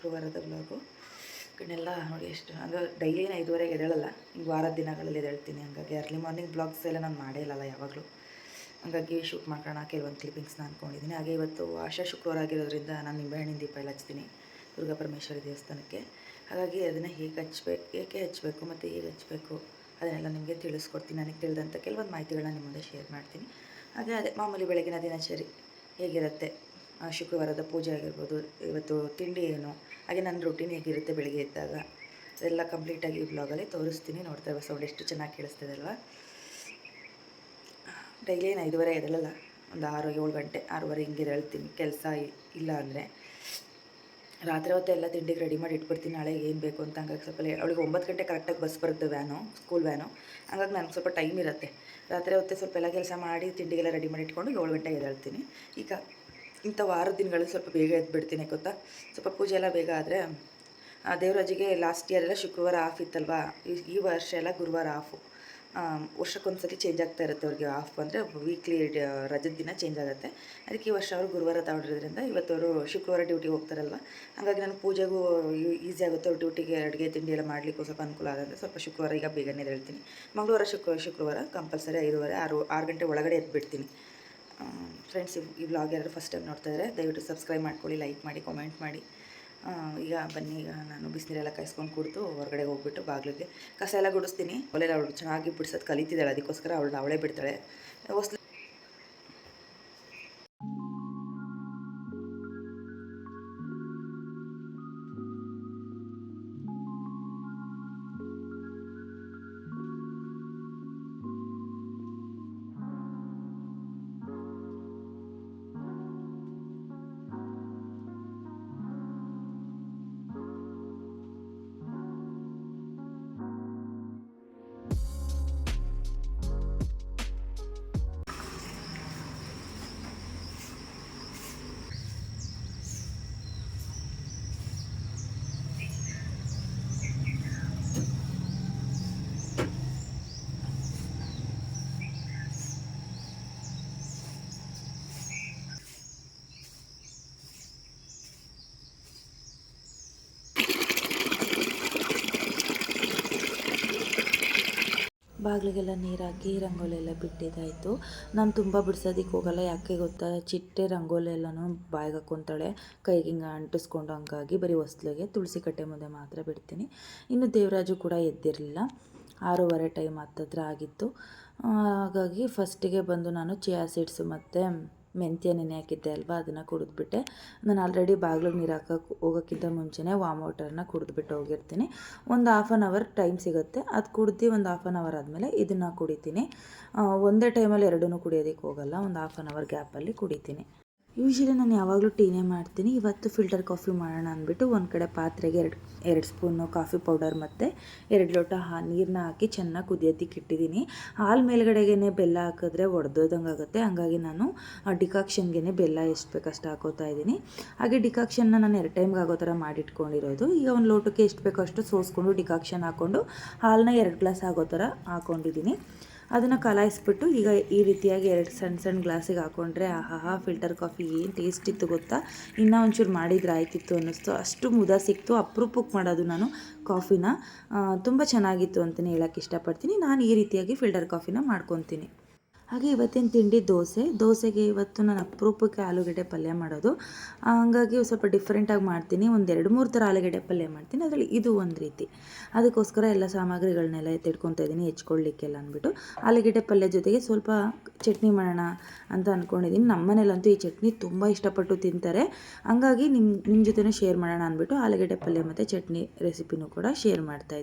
ಶುಕ್ರವಾರದ ಬ್ಲಾಗು ಕಣ್ಣೆಲ್ಲ ನೋಡಿ ಎಷ್ಟು ಅಂದರೆ ಡೈಲಿ ನಾನು ಐದುವರೆಗೆ ಎದ್ದೇಳಲ್ಲ. ಹಿಂಗೆ ವಾರದ ದಿನಗಳಲ್ಲಿ ಎದ್ದೇಳ್ತೀನಿ. ಹಂಗಾಗಿ ಅರ್ಲಿ ಮಾರ್ನಿಂಗ್ ಬ್ಲಾಗ್ಸ್ ಎಲ್ಲ ನಾನು ಮಾಡೇ ಇಲ್ಲಲ್ಲ ಯಾವಾಗಲೂ. ಹಂಗಾಗಿ ಶೂಟ್ ಮಾಡೋಣ ಕೆಲವೊಂದು ಕ್ಲಿಪ್ಪಿಂಗ್ಸ್ನ ಅಂದ್ಕೊಂಡಿದ್ದೀನಿ ಹಾಗೆ ಇವತ್ತು ಆಶಾ ಶುಕ್ರವಾರ ಆಗಿರೋದ್ರಿಂದ ನಾನು ನಿಂಬೆಹಣ್ಣಿನ ದೀಪ ಎಲ್ಲ ಹಚ್ತೀನಿ. ದುರ್ಗಾ ಪರಮೇಶ್ವರಿ ದೇವಸ್ಥಾನಕ್ಕೆ. ಹಾಗಾಗಿ ಅದನ್ನು ಹೇಗೆ ಹಚ್ಬೇಕು, ಏಕೆ ಹಚ್ಚಬೇಕು ಮತ್ತು ಹೇಗೆ ಹಚ್ಚಬೇಕು ಅದನ್ನೆಲ್ಲ ನಿಮಗೆ ತಿಳಿಸ್ಕೊಡ್ತೀನಿ. ನನಗೆ ತಿಳಿದಂಥ ಕೆಲವೊಂದು ಮಾಹಿತಿಗಳನ್ನ ನಿಮ್ಮ ಮುಂದೆ ಶೇರ್ ಮಾಡ್ತೀನಿ. ಹಾಗೆ ಅದೇ ಮಾಮೂಲಿ ಬೆಳಗಿನ ದಿನಚರಿ ಹೇಗಿರುತ್ತೆ? ಶುಕ್ರವಾರದ ಪೂಜೆ ಆಗಿರ್ಬೋದು, ಇವತ್ತು ತಿಂಡಿ ಏನು? ಹಾಗೆ ನನ್ನ ರೂಟೀನ್ ಹೇಗಿರುತ್ತೆ ಬೆಳಿಗ್ಗೆ ಎದ್ದಾಗ? ಅದೆಲ್ಲ ಕಂಪ್ಲೀಟಾಗಿ ಬ್ಲಾಗಲ್ಲಿ ತೋರಿಸ್ತೀನಿ. ನೋಡ್ತಾ ಇರೋ ಸೌಂಡ್ ಎಷ್ಟು ಚೆನ್ನಾಗಿ ಕೇಳಿಸ್ತಿದೆ ಅಲ್ವಾ ಡೈಲಿ ಏನು ಐದುವರೆ ಎದ್ದೇಳಲ್ಲ? ಒಂದು ಆರು, ಏಳು ಗಂಟೆ, ಆರೂವರೆ ಹಿಂಗೆ ಹೇಳ್ತೀನಿ. ಕೆಲಸ ಇಲ್ಲ ಅಂದರೆ. ರಾತ್ರಿ ಹೊತ್ತು ಎಲ್ಲ ತಿಂಡಿಗೆ ರೆಡಿ ಮಾಡಿ ಇಟ್ಬಿಡ್ತೀನಿ. ನಾಳೆ ಏನು ಬೇಕು ಅಂತ ಹಂಗಾಗಿ ಸ್ವಲ್ಪ ಅವಳಿಗೆ ಒಂಬತ್ತು ಗಂಟೆ ಕರೆಕ್ಟಾಗಿ ಬಸ್ ಬರುತ್ತೆ ವ್ಯಾನು ಸ್ಕೂಲ್ ವ್ಯಾನು ಹಂಗಾಗಿ ನನಗೆ ಸ್ವಲ್ಪ ಟೈಮ್ ಇರುತ್ತೆ. ರಾತ್ರಿ ಹೊತ್ತೆ ಸ್ವಲ್ಪ ಎಲ್ಲ ಕೆಲಸ ಮಾಡಿ ತಿಂಡಿಗೆಲ್ಲ ರೆಡಿ ಮಾಡಿ ಇಟ್ಕೊಂಡು ಏಳು ಗಂಟೆಗೆ ಎದ್ದೇಳ್ತೀನಿ. ಈಗ ಇಂಥ ವಾರದ ದಿನಗಳಲ್ಲಿ ಸ್ವಲ್ಪ ಬೇಗ ಎದ್ಬಿಡ್ತೀನಿ ಗೊತ್ತಾ? ಸ್ವಲ್ಪ ಪೂಜೆ ಎಲ್ಲ ಬೇಗ ಆದರೆ ದೇವರಾಜಿಗೆ ಲಾಸ್ಟ್ ಇಯರ್ ಎಲ್ಲ ಶುಕ್ರವಾರ ಆಫ್ ಇತ್ತಲ್ವಾ? ಈ- ವರ್ಷ ಎಲ್ಲ ಗುರುವಾರ ಆಫು ವರ್ಷಕ್ಕೊಂದು ಸತಿ ಚೇಂಜ್ ಆಗ್ತಾ ಇರುತ್ತೆ ಅವ್ರಿಗೆ ಆಫ್ ಅಂದರೆ ವೀಕ್ಲಿ ರಜದ ದಿನ ಚೇಂಜ್ ಆಗುತ್ತೆ. ಅದಕ್ಕೆ ಈ ವರ್ಷ ಅವರು ಗುರುವಾರ ತಗೊಂಡಿರೋದ್ರಿಂದ ಇವತ್ತು ಅವರು ಶುಕ್ರವಾರ ಡ್ಯೂಟಿಗೆ ಹೋಗ್ತಾರಲ್ವ? ಹಾಗಾಗಿ ನಾನು ಪೂಜೆಗೂ ಈಸಿ ಆಗುತ್ತೆ. ಅವ್ರು ಡ್ಯೂಟಿಗೆ ಅಡುಗೆ ತಿಂಡಿ ಎಲ್ಲ ಮಾಡಲಿಕ್ಕೂ ಸ್ವಲ್ಪ ಅನುಕೂಲ ಆಗುತ್ತೆ ಸ್ವಲ್ಪ ಶುಕ್ರವಾರ ಈಗ ಬೇಗನೆ ಹೇಳ್ತೀನಿ ಮಂಗಳವಾರ ಶುಕ್ರ, ಶುಕ್ರವಾರ ಕಂಪಲ್ಸರಿ ಐದುವರೆ, ಆರು ಆರು ಗಂಟೆ ಒಳಗಡೆ ಎದ್ಬಿಡ್ತೀನಿ. ಫ್ರೆಂಡ್ಸ್ ಈ ವ್ಲಾಗ್ ಯಾರು ಫಸ್ಟ್ ಟೈಮ್ ನೋಡ್ತಾ ಇದ್ದಾರೆ ದಯವಿಟ್ಟು ಸಬ್ಸ್ಕ್ರೈಬ್ ಮಾಡ್ಕೊಳ್ಳಿ ಲೈಕ್ ಮಾಡಿ ಕಾಮೆಂಟ್ ಮಾಡಿ. ಈಗ ಬನ್ನಿ, ಈಗ ನಾನು ಬಿಸಿನೀರೆಲ್ಲ ಕಾಯಿಸ್ಕೊಂಡು ಕುಡಿದು ಹೊರಗಡೆ ಹೋಗ್ಬಿಟ್ಟು ಬಾಗಿಲಿಗೆ ಕಸ ಎಲ್ಲ ಗುಡಿಸ್ತೀನಿ. ಒಲೆಲ್ಲ ಅವಳು ಚೆನ್ನಾಗಿ ಬಿಡ್ಸೋದು ಕಲಿತಿದ್ದಾಳೆ, ಅದಕ್ಕೋಸ್ಕರ ಅವಳು ಅವಳೇ ಬಿಡ್ತಾಳೆ. ಹೊಸ್ಲು ಬಾಗಿಲಿಗೆಲ್ಲ ನೀರಾಕಿ ರಂಗೋಲಿ ಎಲ್ಲ ಬಿಟ್ಟಿದ್ದಾಯಿತು. ನಾನು ತುಂಬ ಬಿಡ್ಸೋದಕ್ಕೆ ಹೋಗಲ್ಲ, ಯಾಕೆ ಗೊತ್ತಾ? ಚಿಟ್ಟೆ ರಂಗೋಲಿ ಎಲ್ಲನೂ ಬಾಯಿಗೆ ಹಾಕ್ಕೊತಾಳೆ, ಕೈಗೆ ಹಿಂಗೆ ಅಂಟಿಸ್ಕೊಂಡು ಹಂಗಾಗಿ ಬರೀ ಹೊಸ್ಲಿಗೆ ತುಳಸಿ ಕಟ್ಟೆ ಮುಂದೆ ಮಾತ್ರ ಬಿಡ್ತೀನಿ. ಇನ್ನು ದೇವರಾಜು ಕೂಡ ಎದ್ದಿರಲಿಲ್ಲ. ಆರೂವರೆ ಟೈಮ್ ಹತ್ತತ್ರ ಆಗಿತ್ತು. ಹಾಗಾಗಿ ಫಸ್ಟಿಗೆ ಬಂದು ನಾನು ಚಿಯಾ ಸೀಡ್ಸು ಮತ್ತು ಮೆಂತ್ಯ ನೆನೆ ಹಾಕಿದ್ದೆ ಅಲ್ವಾ, ಅದನ್ನು ಕುಡಿದ್ಬಿಟ್ಟೆ. ನಾನು ಆಲ್ರೆಡಿ ಬಾಗಿಲಿಗೆ ನೀರು ಹಾಕೋಕೆ ಹೋಗೋಕ್ಕಿಂತ ಮುಂಚೆನೇ ವಾಮ್ ವಾಟರ್ನ ಕುಡಿದ್ಬಿಟ್ಟು ಹೋಗಿರ್ತೀನಿ. ಒಂದು ಹಾಫ್ ಆನ್ ಅವರ್ ಟೈಮ್ ಸಿಗುತ್ತೆ. ಅದು ಕುಡ್ದು ಒಂದು ಹಾಫ್ ಆನ್ ಅವರ್ ಆದಮೇಲೆ ಇದನ್ನು ಕುಡಿತೀನಿ. ಒಂದೇ ಟೈಮಲ್ಲಿ ಎರಡೂ ಕುಡಿಯೋದಕ್ಕೆ ಹೋಗಲ್ಲ. ಒಂದು ಹಾಫ್ ಆನ್ ಅವರ್ ಗ್ಯಾಪಲ್ಲಿ ಕುಡಿತೀನಿ. ಯೂಶ್ವಲಿ ನಾನು ಯಾವಾಗಲೂ ಟೀನೇ ಮಾಡ್ತೀನಿ. ಇವತ್ತು ಫಿಲ್ಟರ್ ಕಾಫಿ ಮಾಡೋಣ ಅಂದ್ಬಿಟ್ಟು ಒಂದು ಕಡೆ ಪಾತ್ರೆಗೆ ಎರಡು ಎರಡು ಸ್ಪೂನು ಕಾಫಿ ಪೌಡರ್ ಮತ್ತು ಎರಡು ಲೋಟ ಹಾ ನೀರನ್ನ ಹಾಕಿ ಚೆನ್ನಾಗಿ ಕುದಿಯೋದಕ್ಕೆ ಇಟ್ಟಿದ್ದೀನಿ. ಹಾಲು ಮೇಲ್ಗಡೆಗೆ ಬೆಲ್ಲ ಹಾಕಿದ್ರೆ ಒಡೆದೋದಂಗೆ ಆಗುತ್ತೆ. ಹಂಗಾಗಿ ನಾನು ಡಿಕಾಕ್ಷನ್ಗೆ ಬೆಲ್ಲ ಎಷ್ಟು ಬೇಕಷ್ಟು ಹಾಕೋತಾ ಇದ್ದೀನಿ. ಹಾಗೆ ಡಿಕಾಕ್ಷನ್ನ ನಾನು ಎರಡು ಟೈಮ್ಗೆ ಆಗೋ ಥರ ಮಾಡಿಟ್ಕೊಂಡಿರೋದು. ಈಗ ಒಂದು ಲೋಟಕ್ಕೆ ಎಷ್ಟು ಬೇಕೋ ಅಷ್ಟು ಸೋಸ್ಕೊಂಡು ಡಿಕಾಕ್ಷನ್ ಹಾಕ್ಕೊಂಡು ಹಾಲನ್ನ ಎರಡು ಗ್ಲಾಸ್ ಆಗೋ ಥರ ಹಾಕ್ಕೊಂಡಿದ್ದೀನಿ ಅದನ್ನು ಕಲಾಯಿಸ್ಬಿಟ್ಟು ಈಗ ಈ ರೀತಿಯಾಗಿ ಎರಡು ಸಣ್ಣ ಸಣ್ಣ ಗ್ಲಾಸಿಗೆ ಹಾಕ್ಕೊಂಡ್ರೆ ಆಹಾ ಫಿಲ್ಟರ್ ಕಾಫಿ ಏನು ಟೇಸ್ಟ್ ಇತ್ತು ಗೊತ್ತಾ? ಇನ್ನೂ ಒಂಚೂರು ಮಾಡಿದ್ರೆ ಆಯ್ತಿತ್ತು ಅನ್ನಿಸ್ತು. ಅಷ್ಟು ಮುದ ಸಿಕ್ತು. ಅಪ್ರೂಪಕ್ಕೆ ಮಾಡೋದು ನಾನು ಕಾಫಿನ. ತುಂಬ ಚೆನ್ನಾಗಿತ್ತು ಅಂತಲೇ ಹೇಳೋಕ್ಕೆ ಇಷ್ಟಪಡ್ತೀನಿ. ನಾನು ಈ ರೀತಿಯಾಗಿ ಫಿಲ್ಟರ್ ಕಾಫಿನ ಮಾಡ್ಕೊತೀನಿ. ಹಾಗೆ ಇವತ್ತಿನ ತಿಂಡಿ ದೋಸೆ. ದೋಸೆಗೆ ಇವತ್ತು ನಾನು ಅಪರೂಪಕ್ಕೆ ಆಲೂಗಡ್ಡೆ ಪಲ್ಯ ಮಾಡೋದು. ಹಂಗಾಗಿ ಸ್ವಲ್ಪ ಡಿಫ್ರೆಂಟಾಗಿ ಮಾಡ್ತೀನಿ. ಒಂದು ಎರಡು ಮೂರು ಥರ ಆಲೂಗಡ್ಡೆ ಪಲ್ಯ ಮಾಡ್ತೀನಿ. ಅದರಲ್ಲಿ ಇದು ಒಂದು ರೀತಿ. ಅದಕ್ಕೋಸ್ಕರ ಎಲ್ಲ ಸಾಮಗ್ರಿಗಳನ್ನೆಲ್ಲ ಎತ್ತಿಡ್ಕೊತಾ ಇದ್ದೀನಿ. ಹೆಚ್ಕೊಳ್ಳಿಕ್ಕೆಲ್ಲ ಅಂದ್ಬಿಟ್ಟು. ಆಲೂಗಡ್ಡೆ ಪಲ್ಯ ಜೊತೆಗೆ ಸ್ವಲ್ಪ ಚಟ್ನಿ ಮಾಡೋಣ ಅಂತ ಅಂದ್ಕೊಂಡಿದ್ದೀನಿ ನಮ್ಮ ಮನೇಲಂತೂ ಈ ಚಟ್ನಿ ತುಂಬ ಇಷ್ಟಪಟ್ಟು ತಿಂತಾರೆ. ಹಂಗಾಗಿ ನಿಮ್ಮ ನಿಮ್ಮ ಜೊತೆನೂ ಶೇರ್ ಮಾಡೋಣ ಅಂದ್ಬಿಟ್ಟು ಆಲೂಗಡ್ಡೆ ಪಲ್ಯ ಮತ್ತು ಚಟ್ನಿ ರೆಸಿಪಿನೂ ಕೂಡ ಶೇರ್ ಮಾಡ್ತಾ